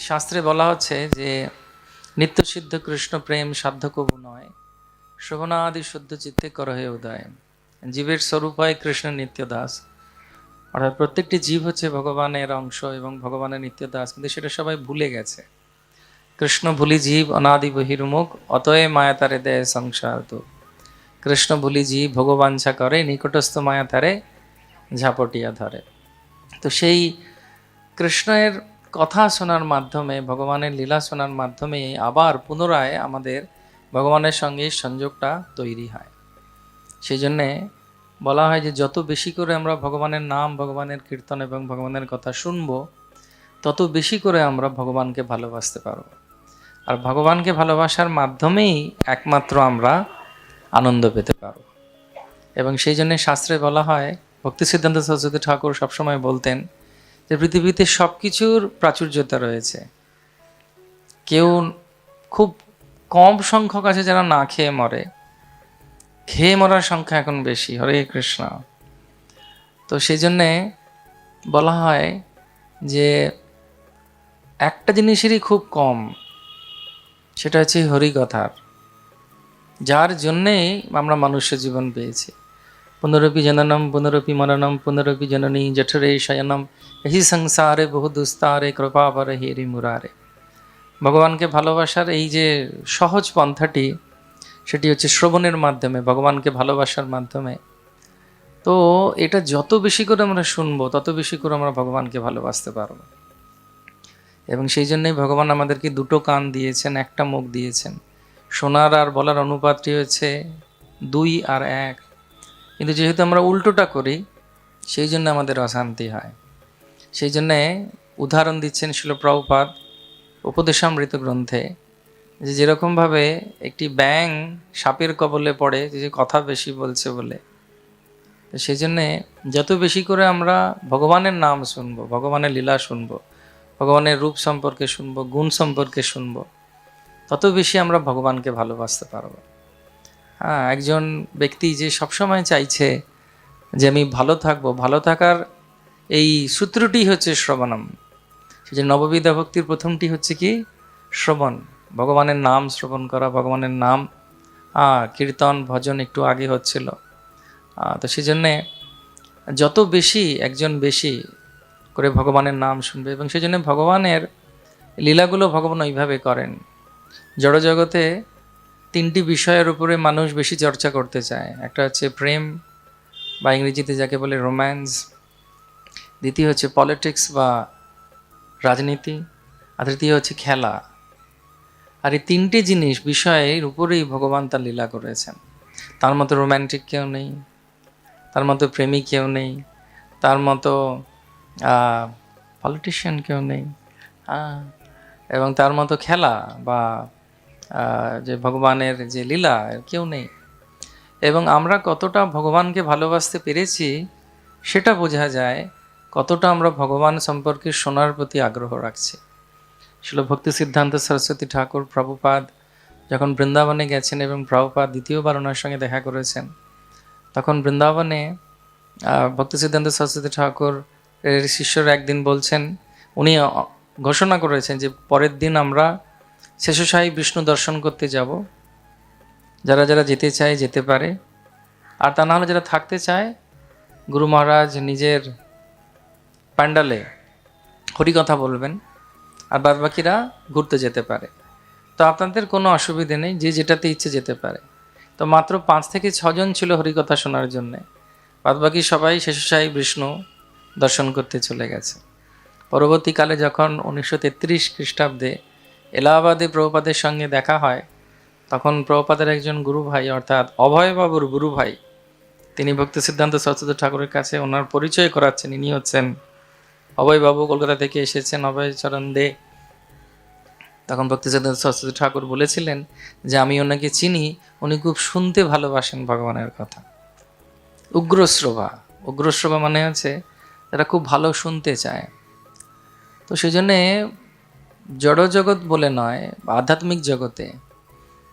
শাস্ত্রে বলা হচ্ছে যে, নিত্যসিদ্ধ কৃষ্ণ প্রেম সাধ্য কবু নয়, শোভনাদি শুদ্ধ চিত্তে কর হয়ে উদয়। জীবের স্বরূপ হয় কৃষ্ণ নিত্য দাস অর্থাৎ প্রত্যেকটি জীব হচ্ছে ভগবানের অংশ এবং ভগবানের নিত্য দাস কিন্তু সেটা সবাই ভুলে গেছে। কৃষ্ণ ভুলি জীব, অনাদি বহির্মুখ অতএ মায়া তারে দেয় সংসার তো। কৃষ্ণ ভুলি জীব ভগবাঞ্ছা করে, নিকটস্থ মায়া তারে ঝাপটিয়া ধরে। তো সেই কৃষ্ণের কথা শোনার মাধ্যমে, ভগবানের লীলা শোনার মাধ্যমে আবার পুনরায় আমাদের ভগবানের সঙ্গে সংযোগটা তৈরি হয়। সেই জন্যে বলা হয় যে, যত বেশি করে আমরা ভগবানের নাম, ভগবানের কীর্তন এবং ভগবানের কথা শুনব, তত বেশি করে আমরা ভগবানকে ভালোবাসতে পারব। আর ভগবানকে ভালোবাসার মাধ্যমেই একমাত্র আমরা আনন্দ পেতে পারব। এবং সেই জন্যে শাস্ত্রে বলা হয়, ভক্তি সিদ্ধান্ত সরস্বতী ঠাকুর সবসময় বলতেন যে পৃথিবীতে সব কিছুর প্রাচুর্যতা রয়েছে। কেউ খুব কম সংখ্যক আছে যারা না খেয়ে মরে। খেয়ে মরার সংখ্যা এখন বেশি। হরে কৃষ্ণ। তো সেই জন্যে বলা হয় যে একটা জিনিসেরই খুব কম, সেটা হচ্ছে হরিকথার, যার জন্যেই আমরা মানুষের জীবন পেয়েছি। পুনরপি জননম পুনরপি মননম পুনরপি জননী জঠরে শয়নম এই সংসারে বহু দুস্তারে কৃপাবর হেরি মুরারে ভগবানকে ভালোবাসার এই যে সহজ পন্থাটি সেটি হচ্ছে শ্রবণের মাধ্যমে ভগবানকে ভালোবাসার মাধ্যমে তো এটা যত বেশি করে আমরা শুনব তত বেশি করে আমরা ভগবানকে ভালোবাসতে পারব এবং সেই জন্যই ভগবান আমাদেরকে দুটো কান দিয়েছেন একটা মুখ দিয়েছেন শোনার আর বলার অনুপাতটি হচ্ছে দুই আর এক। কিন্তু যেহেতু আমরা উল্টোটা করি, সেই জন্য আমাদের অশান্তি হয়। সেই জন্যে উদাহরণ দিচ্ছেন শিল প্রভুপাদ উপদেশামৃত গ্রন্থে যে যেরকমভাবে একটি ব্যাং সাপের কবলে পড়ে যে কথা বেশি বলছে বলে। তো সেই জন্যে যত বেশি করে আমরা ভগবানের নাম শুনব, ভগবানের লীলা শুনব, ভগবানের রূপ সম্পর্কে শুনব, গুণ সম্পর্কে শুনব, তত বেশি আমরা ভগবানকে ভালোবাসতে পারব। হ্যাঁ একজন ব্যক্তি যে সবসময় চাইছে যে আমি ভালো থাকব, ভালো থাকার এই সূত্রটি হচ্ছে শ্রবণম। যে নববিদ্যা ভক্তির প্রথমটি হচ্ছে কি? শ্রবণ। ভগবানের নাম শ্রবণ করা, ভগবানের নাম কীর্তন, ভজন একটু আগে হচ্ছিল। তো সেই জন্যে যত বেশি, একজন বেশি করে ভগবানের নাম শুনবে এবং সেই জন্য ভগবানের লীলাগুলো ভগবান ওইভাবে করেন। জড়জগতে তিনটি বিষয়ের উপরে মানুষ বেশি চর্চা করতে চায়। একটা হচ্ছে প্রেম, বা ইংরেজিতে যাকে বলে রোম্যান্স দ্বিতীয় হচ্ছে পলিটিক্স বা রাজনীতি, আর তৃতীয় হচ্ছে খেলা। আর এই তিনটে জিনিস বিষয়ের উপরেই ভগবান তার লীলা করেছেন। তার মতো রোম্যান্টিক কেউ নেই, তার মতো প্রেমিক কেউ নেই, তার মতো পলিটিশিয়ান কেউ নেই এবং তার মতো খেলা বা যে ভগবানের যে লীলা কেউ নেই। এবং আমরা কতটা ভগবানকে ভালোবাসতে পেরেছি, সেটা বোঝা যায় কতটা আমরা ভগবান সম্পর্কে শোনার প্রতি আগ্রহ রাখছি। ছিল ভক্তি সিদ্ধান্ত সরস্বতী ঠাকুর প্রভুপাদ যখন বৃন্দাবনে গেছেন এবং প্রভুপাদ দ্বিতীয়বার ওনার সঙ্গে দেখা করেছেন, তখন বৃন্দাবনে ভক্তি সিদ্ধান্ত সরস্বতী ঠাকুর শিষ্যরা একদিন বলছেন, উনি ঘোষণা করেছেন যে পরের দিন আমরা শেষশাহী বিষ্ণু দর্শন করতে যাব। যারা যারা যেতে চায়, যেতে পারে। আর তা না হলে যারা থাকতে চায়, গুরু মহারাজ নিজের প্যান্ডালে হরিকথা বলবেন, আর বাদ বাকিরা ঘুরতে যেতে পারে। তো আপনাদের কোনো অসুবিধে নেই, যে যেটাতে ইচ্ছে যেতে পারে। তো মাত্র পাঁচ থেকে ছজন ছিল হরিকথা শোনার জন্যে। বাদ বাকি সবাই শেষশাহী বিষ্ণু দর্শন করতে চলে গেছে। পরবর্তীকালে যখন উনিশশো তেত্রিশ খ্রিস্টাব্দে এলাহাবাদে প্রভুপাদের সঙ্গে দেখা হয়। তখন প্রভুপাদের একজন গুরু ভাই অর্থাৎ অভয়বাবুর গুরু ভাই তিনি ভক্তি সিদ্ধান্ত সরস্বতী ঠাকুরের কাছে ওনার পরিচয় করাচ্ছেন। ইনি হচ্ছেন অভয়বাবু কলকাতা থেকে এসেছেন অভয়চরণ দে। তখন ভক্তি সিদ্ধান্ত সরস্বতী ঠাকুর বলেছিলেন যে, আমি ওনাকে চিনি, উনি খুব শুনতে ভালোবাসেন ভগবানের কথা। উগ্রশ্রবা উগ্রশ্রবা মানে হচ্ছে, যারা খুব ভালো শুনতে চায়। তো সেই জন্যে জড়জগৎ বলে নয়, আধ্যাত্মিক জগতে।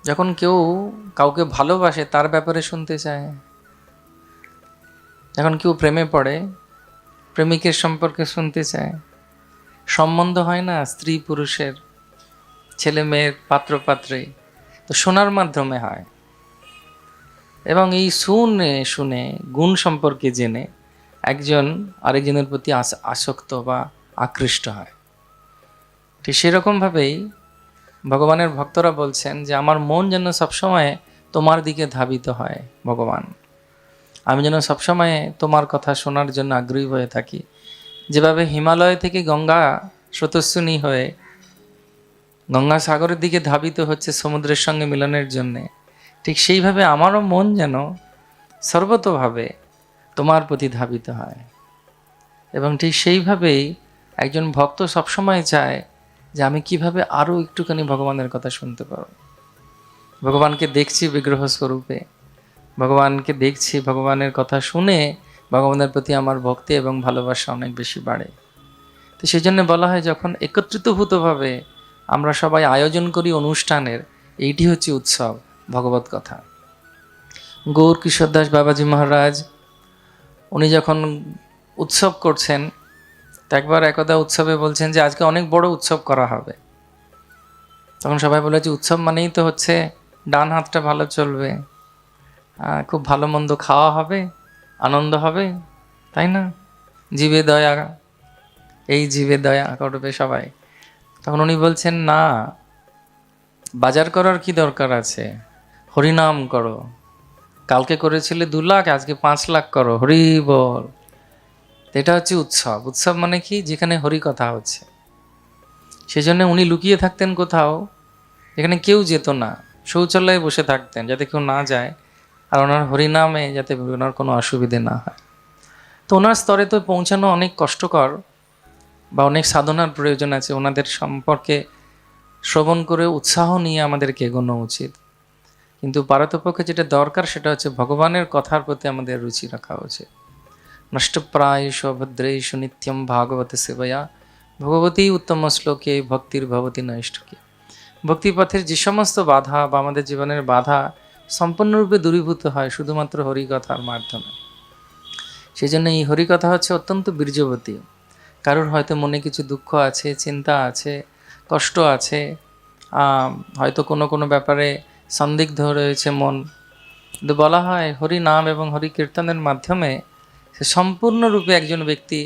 যখন কেউ কাউকে ভালোবাসে, তার ব্যাপারে শুনতে চায়। যখন কেউ প্রেমে পড়ে, প্রেমিকের সম্পর্কে শুনতে চায়। সম্বন্ধ হয় না স্ত্রী, পুরুষের, ছেলে, মেয়ের, পাত্র, পাত্রে। তো শোনার মাধ্যমে হয়। এবং এই শুনে শুনে, গুণ সম্পর্কে জেনে একজন আরেকজনের প্রতি আস- আসক্ত বা আকৃষ্ট হয়। ঠিক সেরকমভাবেই ভগবানের ভক্তরা বলছেন যে আমার মন যেন সবসময় তোমার দিকে ধাবিত হয়, ভগবান। আমি যেন সবসময় তোমার কথা শোনার জন্য আগ্রহী হয়ে থাকি। যেভাবে হিমালয় থেকে গঙ্গা স্রোতস্বিনী হয়ে গঙ্গা সাগরের দিকে ধাবিত হচ্ছে সমুদ্রের সঙ্গে মিলনের জন্যে, ঠিক সেইভাবে আমারও মন যেন সর্বতভাবে তোমার প্রতি ধাবিত হয়। এবং ঠিক সেইভাবেই একজন ভক্ত সবসময় চায় যে আমি কীভাবে আরও একটুখানি ভগবানের কথা শুনতে পারব ভগবানকে দেখছি বিগ্রহ স্বরূপে। ভগবানকে দেখছি, ভগবানের কথা শুনে ভগবানের প্রতি আমার ভক্তি এবং ভালোবাসা অনেক বেশি বাড়ে। তো সেই জন্য বলা হয় যখন একত্রিতভূতভাবে আমরা সবাই আয়োজন করি অনুষ্ঠানের, এইটি হচ্ছে উৎসব, ভগবত কথা। গৌর কিশোর দাস বাবাজি মহারাজ, উনি যখন উৎসব করছেন তো একবার একদা উৎসবে বলছেন যে আজকে অনেক বড় উৎসব করা হবে। তখন সবাই বলে যে উৎসব মানেই তো হচ্ছে ডান হাতটা ভালো চলবে খুব ভালো মন্দ খাওয়া হবে, আনন্দ হবে, তাই না? জীবে দয়া, এই জীবে দয়া করবে সবাই। তখন উনি বলছেন, না, বাজার করার কি দরকার আছে? হরিনাম করো। কালকে করেছিলে দু লাখ, আজকে পাঁচ লাখ করো। হরি বল। এটা হচ্ছে উৎসব। উৎসব মানে কি? যেখানে হরি কথা হচ্ছে। সেই জন্য উনি লুকিয়ে থাকতেন কোথাও, যেখানে কেউ যেত না। শৌচালয়ে বসে থাকতেন যাতে কেউ না যায় আর ওনার হরিনামে যাতে ওনার কোনো অসুবিধে না হয়। তো ওনার স্তরে তো পৌঁছানো অনেক কষ্টকর বা অনেক সাধনার প্রয়োজন আছে। ওনাদের সম্পর্কে শ্রবণ করে উৎসাহ নিয়ে আমাদেরকে এগোনো উচিত। কিন্তু পারতপক্ষে যেটা দরকার সেটা হচ্ছে ভগবানের কথার প্রতি আমাদের রুচি রাখা উচিত। নষ্টপ্রায়শ ভদ্রেশ নিত্যম ভাগবত সেবয়া ভগবতী উত্তম শ্লোকে ভক্তির ভবতী নৈষ্ঠকে ভক্তিপথের যে সমস্ত বাধা বা আমাদের জীবনের বাধা সম্পূর্ণরূপে দূরীভূত হয়, শুধুমাত্র হরিকথার মাধ্যমে। সেই জন্য এই হরিকথা হচ্ছে অত্যন্ত বীর্যবতী কারোর হয়তো মনে কিছু দুঃখ আছে, চিন্তা আছে, কষ্ট আছে হয়তো কোনো কোনো ব্যাপারে সন্দিগ্ধ রয়েছে মন। বলা হয় হরি নাম এবং হরি কীর্তনের মাধ্যমে সে সম্পূর্ণরূপে একজন ব্যক্তি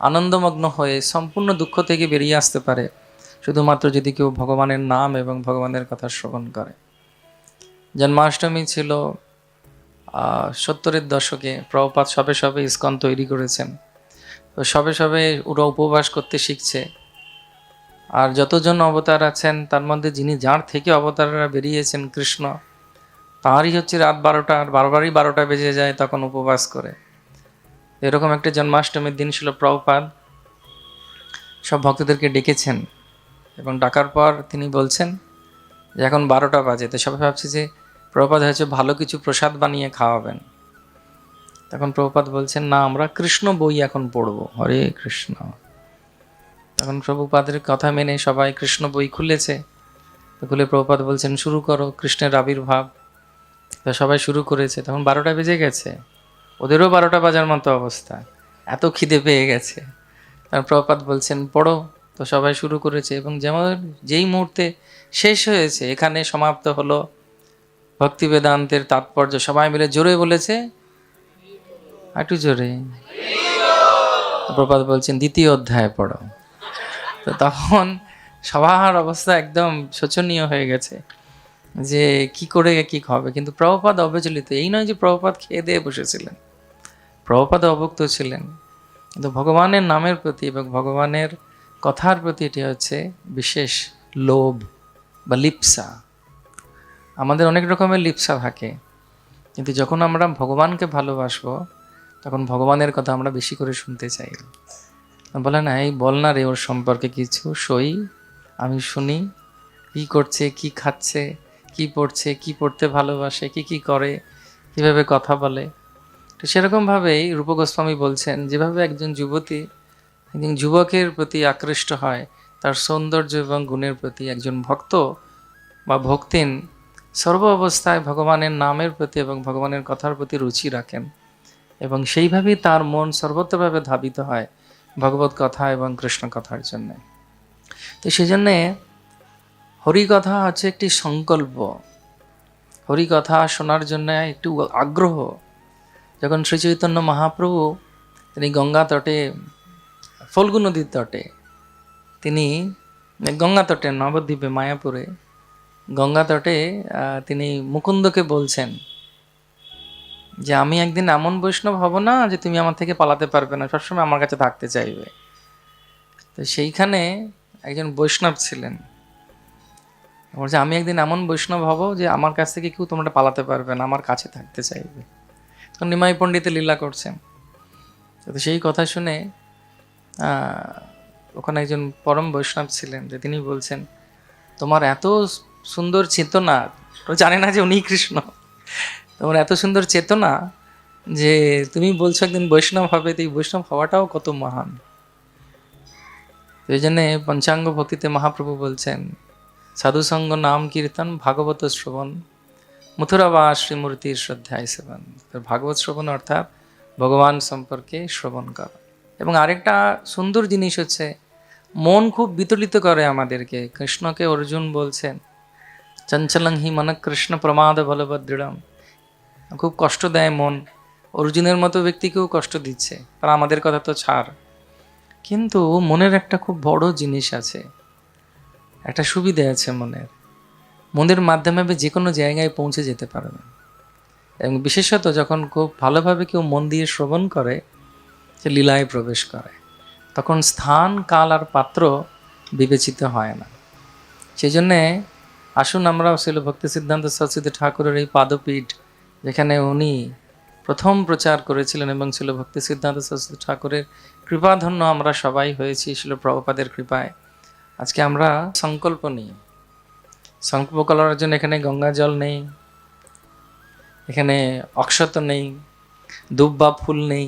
আনন্দমগ্ন হয়ে সম্পূর্ণ দুঃখ থেকে বেরিয়ে আসতে পারে, শুধুমাত্র যদি কেউ ভগবানের নাম এবং ভগবানের কথা শ্রবণ করে। জন্মাষ্টমী ছিল সত্তরের দশকে। প্রভুপাত সবে সবে ইস্কন তৈরি করেছেন। তো সবে সবে ওরা উপবাস করতে শিখছে। আর যতজন অবতার আছেন, তার মধ্যে যিনি যার থেকে অবতাররা বেরিয়েছেন কৃষ্ণ তাঁরই হচ্ছে রাত বারোটা। আর বারবারই বারোটা বেজে যায়, তখন উপবাস করে। এরকম একটা জন্মাষ্টমীর দিন ছিল প্রভুপাদ। সব ভক্তদেরকে ডেকেছেন এবং ডাকার পর তিনি বলছেন যে, এখন বারোটা বাজে, তো সবাই ভাবছে যে প্রভুপাদ হয়েছে ভালো কিছু প্রসাদ বানিয়ে খাওয়াবেন। তখন প্রভুপাদ বলছেন, না, আমরা কৃষ্ণ বই এখন পড়ব। হরে কৃষ্ণ। তখন প্রভুপাদের কথা মেনে সবাই কৃষ্ণ বই খুলেছে। খুলে প্রভুপাদ বলছেন, শুরু করো কৃষ্ণের আবির্ভাব। তো সবাই শুরু করেছে। তখন বারোটা বেজে গেছে। ওদেরও বারোটা বাজার মতো অবস্থা। এত খিদে পেয়ে গেছে। প্রভুপাদ বলছেন, পড়ো, তো সবাই শুরু করেছে এবং যেমন যেই মুহূর্তে শেষ হয়েছে, এখানে সমাপ্ত হলো। ভক্তি বেদান্তের তাৎপর্য সবাই মিলে জোরে বলেছে। একটু জোরে। প্রপাত বলছেন, দ্বিতীয় অধ্যায় পড়ো। তো তখন সবার অবস্থা একদম শোচনীয় হয়ে গেছে যে কি করে কি হবে। কিন্তু প্রভুপাদ অবিচলিত, এই নয় যে প্রভুপাদ খেয়ে দিয়ে বসেছিলেন। প্রভুপাদ অভুক্ত ছিলেন। কিন্তু ভগবানের নামের প্রতি এবং ভগবানের কথার প্রতি এটি হচ্ছে বিশেষ লোভ বা লিপসা। আমাদের অনেক রকমের লিপসা থাকে। কিন্তু যখন আমরা ভগবানকে ভালোবাসবো, তখন ভগবানের কথা আমরা বেশি করে শুনতে চাই। বলে, না, এই বল না রে, ওর সম্পর্কে কিছু। সই, আমি শুনি। কি করছে, কি খাচ্ছে, কি পড়ছে, কি পড়তে ভালোবাসে, কি কি করে, কীভাবে কথা বলে। তো সেরকমভাবেই রূপ গোস্বামী বলছেন, যেভাবে একজন যুবতী, একজন যুবকের প্রতি আকৃষ্ট হয়, তার সৌন্দর্য এবং গুণের প্রতি একজন ভক্ত বা ভক্তিন সর্ব অবস্থায় ভগবানের নামের প্রতি এবং ভগবানের কথার প্রতি রুচি রাখেন এবং সেইভাবেই তার মন সর্বত্রভাবে ধাবিত হয় ভগবত কথা এবং কৃষ্ণ কথার জন্য। তো সেই জন্যে হরিকথা হচ্ছে একটি সংকল্প। হরিকথা শোনার জন্য একটু আগ্রহ যখন শ্রী চৈতন্য মহাপ্রভু তিনি গঙ্গা তটে, ফল্গু নদীর তটে, তিনি গঙ্গা তটে, নবদ্বীপে, মায়াপুরে, গঙ্গা তটে তিনি মুকুন্দকে বলছেন যে, আমি একদিন এমন বৈষ্ণব হব না যে, তুমি আমার থেকে পালাতে পারবে না, সবসময় আমার কাছে থাকতে চাইবে। তো সেইখানে একজন বৈষ্ণব ছিলেন। বলছে, আমি একদিন এমন বৈষ্ণব হব যে, আমার কাছ থেকে কেউ তোমরা পালাতে পারবে না, আমার কাছে থাকতে চাইবে। নিমাই পণ্ডিতে লীলা করছেন। তো সেই কথা শুনে ওখানে একজন পরম বৈষ্ণব ছিলেন যে তিনি বলছেন, তোমার এত সুন্দর চেতনা জানে না যে উনি কৃষ্ণ, তোমার এত সুন্দর চেতনা যে তুমি বলছো একদিন বৈষ্ণব হবে, তো এই বৈষ্ণব হওয়াটাও কত মহান। এই জন্যে পঞ্চাঙ্গ ভক্তিতে মহাপ্রভু বলছেন, সাধুসঙ্গ নাম কীর্তন ভাগবত শ্রবণ মথুরাবা শ্রীমূর্তির শ্রদ্ধায় সেবন ভাগবত শ্রবণ অর্থাৎ ভগবান সম্পর্কে শ্রবণ করা। এবং আরেকটা সুন্দর জিনিস হচ্ছে, মন খুব বিতলিত করে আমাদেরকে। কৃষ্ণকে অর্জুন বলছেন, চঞ্চলং হি মন কৃষ্ণ প্রমাদ বলভদ্রম খুব কষ্ট দেয় মন। অর্জুনের মতো ব্যক্তিকেও কষ্ট দিচ্ছে আর আমাদের কথা তো ছাড়। কিন্তু মনের একটা খুব বড় জিনিস আছে, একটা সুবিধা আছে মনের। মনের মাধ্যমে আপনি যে কোনো জায়গায় পৌঁছে যেতে পারবেন। এবং বিশেষত যখন খুব ভালোভাবে কেউ মন দিয়ে শ্রবণ করে, সে লীলায় প্রবেশ করে, তখন স্থান, কাল আর পাত্র বিবেচিত হয় না। সেই জন্যে আসুন আমরা শিল ভক্তি সিদ্ধান্ত সরস্বতী ঠাকুরের এই পাদপীঠ, যেখানে উনি প্রথম প্রচার করেছিলেন এবং ছিল ভক্তি সিদ্ধান্ত সরস্বতী ঠাকুরের কৃপাধন্য আমরা সবাই হয়েছি ছিল প্রভুপাদের কৃপায়। আজকে আমরা সংকল্প নিই সংকল্প করার জন্য এখানে গঙ্গা জল নেই, এখানে অক্ষত নেই দুব বা ফুল নেই।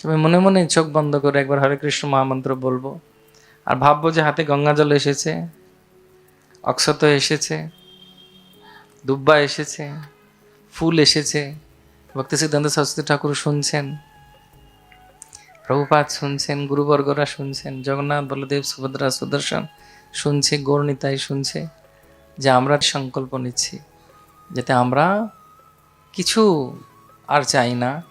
সবাই মনে মনে চোখ বন্ধ করে একবার হরে কৃষ্ণ মহামন্ত্র বলব। আর ভাববো যে হাতে গঙ্গা জল এসেছে, অক্ষত এসেছে দুব্বা এসেছে, ফুল এসেছে। ভক্তি সিদ্ধান্ত সরস্বতী ঠাকুর শুনছেন প্রভুপাত শুনছেন, গুরুবর্গরা শুনছেন, জগন্নাথ, বলদেব, সুভদ্রা, সুদর্শন শুনছে, গৌরনিতাই শুনছে। যে আমরা সংকল্প নিচ্ছি, যাতে আমরা কিছু আর চাই না।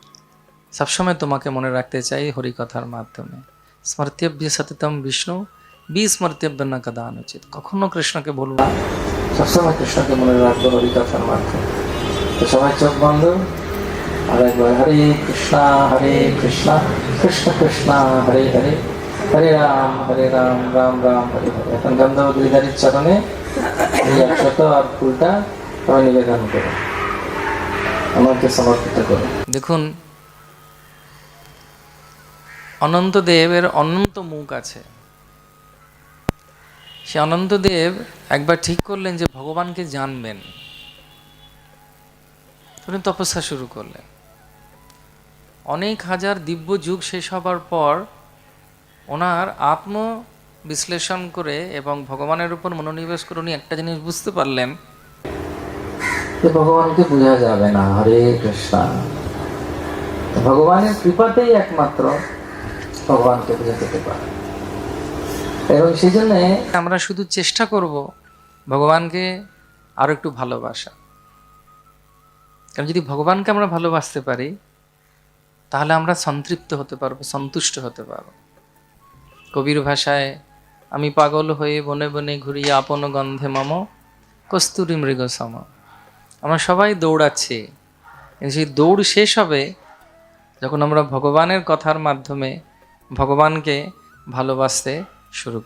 সবসময় তোমাকে মনে রাখতে চাই হরিকথার মাধ্যমে। স্মর্তব্য সততম বিষ্ণু বিস্মর্তব্য না কদা অনুচিত কখনো কৃষ্ণকে বলব না। সবসময় কৃষ্ণকে মনে রাখব হরিকথার মাধ্যমে। সবাই চোখ বন্ধ। আর একবার হরে কৃষ্ণা হরে কৃষ্ণা, কৃষ্ণ কৃষ্ণা, হরে হরে। হরে রাম হরে রাম রাম রাম, হরে হরে। এখন গন্ধব চরণে একশত আর ফুলটা দেখুন অনন্তদেবের অনন্ত মুখ আছে। সে অনন্তদেব একবার ঠিক করলেন যে ভগবানকে জানবেন। তিনি তপস্যা শুরু করলেন। অনেক হাজার দিব্য যুগ শেষ হবার পর ওনার আত্ম বিশ্লেষণ করে এবং ভগবানের উপর মনোনিবেশ করে উনি একটা জিনিস বুঝতে পারলেন। ভগবানকে বোঝা যাবে না হরে কৃষ্ণ। ভগবানের কৃপাতেই একমাত্র ভগবানকে বোঝা যেতে পারে। এবং সেই জন্য আমরা শুধু চেষ্টা করব ভগবানকে আরও একটু ভালোবাসা। কারণ যদি ভগবানকে আমরা ভালোবাসতে পারি তাহলে আমরা সন্তৃপ্ত হতে পারব সন্তুষ্ট হতে পারব। কবির ভাষায় আমি পাগল হয়ে বনে বনে ঘুরি আপন গন্ধে মম, কস্তুরি মৃগ সম আমরা সবাই দৌড়াচ্ছি। সেই দৌড় শেষ হবে, যখন আমরা ভগবানের কথার মাধ্যমে ভগবানকে ভালোবাসতে শুরু করি।